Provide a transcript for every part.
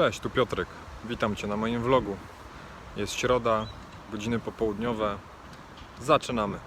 Cześć, tu Piotrek. Witam Cię na moim vlogu. Jest środa, godziny popołudniowe. Zaczynamy.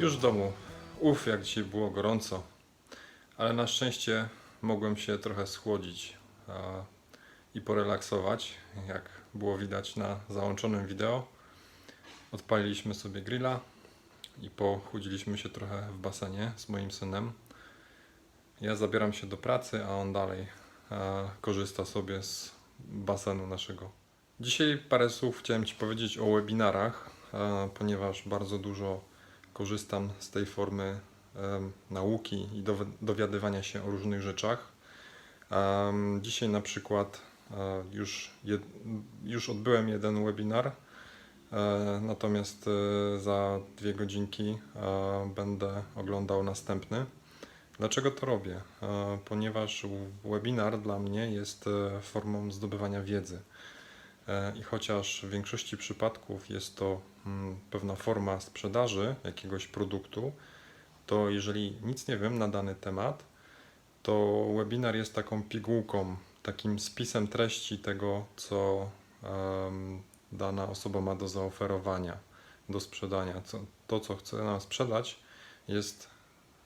Już w domu. Uf, jak dzisiaj było gorąco. Ale na szczęście mogłem się trochę schłodzić i porelaksować, jak było widać na załączonym wideo. Odpaliliśmy sobie grilla i pochudziliśmy się trochę w basenie z moim synem. Ja zabieram się do pracy, a on dalej korzysta sobie z basenu naszego. Dzisiaj parę słów chciałem Ci powiedzieć o webinarach, ponieważ bardzo dużo korzystam z tej formy nauki i dowi- dowiadywania się o różnych rzeczach. Dzisiaj na przykład e, już, już odbyłem jeden webinar, e, natomiast e, za dwie godzinki będę oglądał następny. Dlaczego to robię? Ponieważ webinar dla mnie jest formą zdobywania wiedzy. E, I chociaż w większości przypadków jest to mm, pewna forma sprzedaży jakiegoś produktu, to jeżeli nic nie wiem na dany temat, to webinar jest taką pigułką, takim spisem treści tego, co dana osoba ma do zaoferowania, do sprzedania. To, co chce nam sprzedać, jest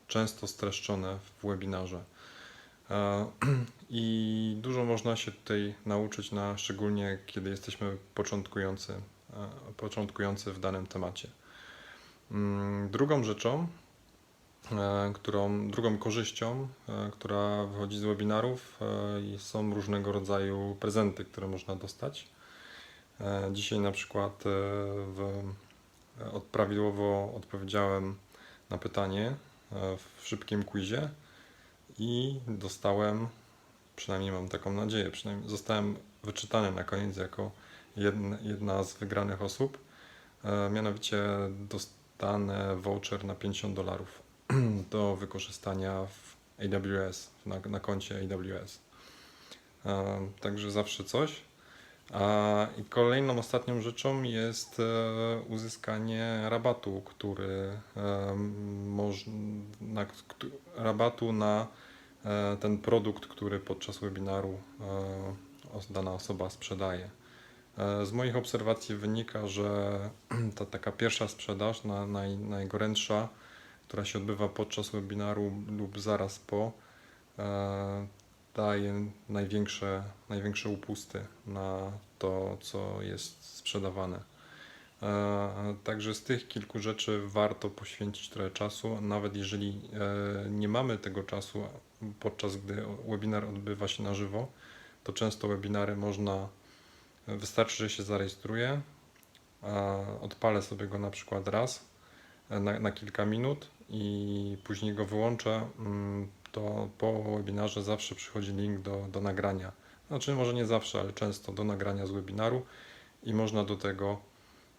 często streszczone w webinarze. E, I dużo można się tutaj nauczyć, na, szczególnie kiedy jesteśmy początkujący, e, początkujący w danym temacie. Mm, Drugą rzeczą, e, którą, drugą korzyścią, która wychodzi z webinarów, są różnego rodzaju prezenty, które można dostać. Dzisiaj na przykład w, od, odpowiedziałem na pytanie w szybkim quizie i dostałem, przynajmniej mam taką nadzieję, przynajmniej zostałem wyczytany na koniec jako jedna, jedna z wygranych osób. E, mianowicie dostanę voucher na 50 dolarów do wykorzystania w AWS, na, na koncie AWS. E, także zawsze coś. I kolejną ostatnią rzeczą jest e, uzyskanie rabatu, który e, na, rabatu na e, ten produkt, który podczas webinaru dana osoba sprzedaje. Z moich obserwacji wynika, że ta taka pierwsza sprzedaż, na, naj, najgorętsza, która się odbywa podczas webinaru lub zaraz po, daje największe, największe upusty na to, co jest sprzedawane. E, Także z tych kilku rzeczy warto poświęcić trochę czasu, nawet jeżeli e, nie mamy tego czasu, podczas gdy webinar odbywa się na żywo, to często webinary można, wystarczy, że się zarejestruję, odpalę sobie go na przykład raz e, na, na kilka minut i później go wyłączę, mm, to po webinarze zawsze przychodzi link do, do nagrania. Znaczy może nie zawsze, ale często do nagrania z webinaru i można do tego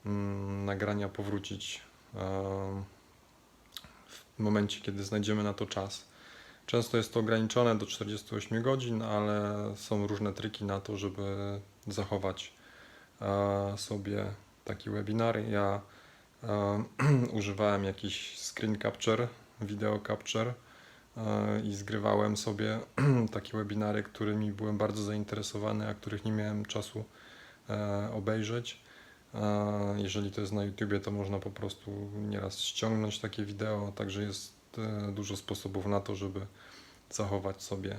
mm, nagrania powrócić em, w momencie, kiedy znajdziemy na to czas. Często jest to ograniczone do 48 godzin, ale są różne triki na to, żeby zachować e, sobie taki webinar. Ja e, używałem jakiś screen capture, video capture e, i zgrywałem sobie takie webinary, którymi byłem bardzo zainteresowany, a których nie miałem czasu e, obejrzeć. E, Jeżeli to jest na YouTubie, to można po prostu nieraz ściągnąć takie wideo, także jest e, dużo sposobów na to, żeby zachować sobie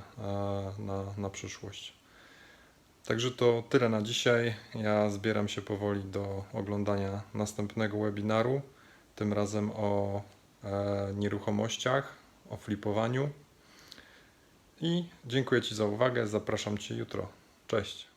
na, na przyszłość. Także to tyle na dzisiaj. Ja zbieram się powoli do oglądania następnego webinaru, tym razem o nieruchomościach, o flipowaniu. I dziękuję Ci za uwagę. Zapraszam Cię jutro. Cześć.